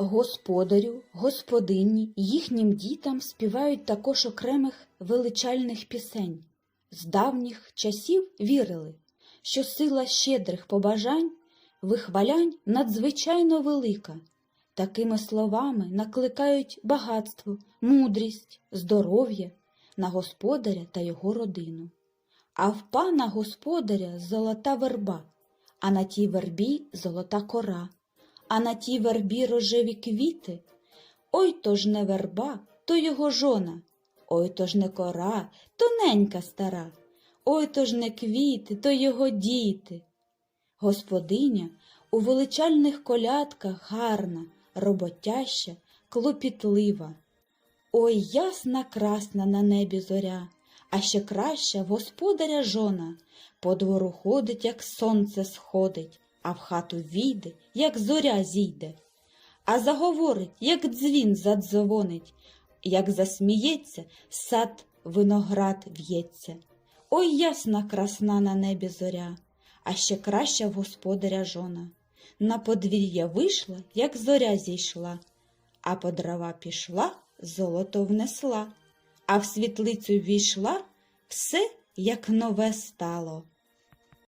Господарю, господині, їхнім дітям співають також окремих величальних пісень. З давніх часів вірили, що сила щедрих побажань, вихвалянь надзвичайно велика. Такими словами накликають багатство, мудрість, здоров'я на господаря та його родину. А в пана господаря золота верба, а на тій вербі золота кора, а на тій вербі рожеві квіти. Ой то ж не верба, то його жона, ой то ж не кора, то ненька стара, ой то ж не квіти, то його діти. Господиня у величальних колядках гарна, роботяща, клопітлива. Ой, ясна красна на небі зоря, а ще краща господаря жона. По двору ходить, як сонце сходить, а в хату війде, як зоря зійде. А заговорить, як дзвін задзвонить, як засміється, сад виноград в'ється. Ой, ясна красна на небі зоря, а ще краща в господаря жона. На подвір'я вийшла, як зоря зійшла, а по дрова пішла, золото внесла, а в світлицю війшла, все як нове стало.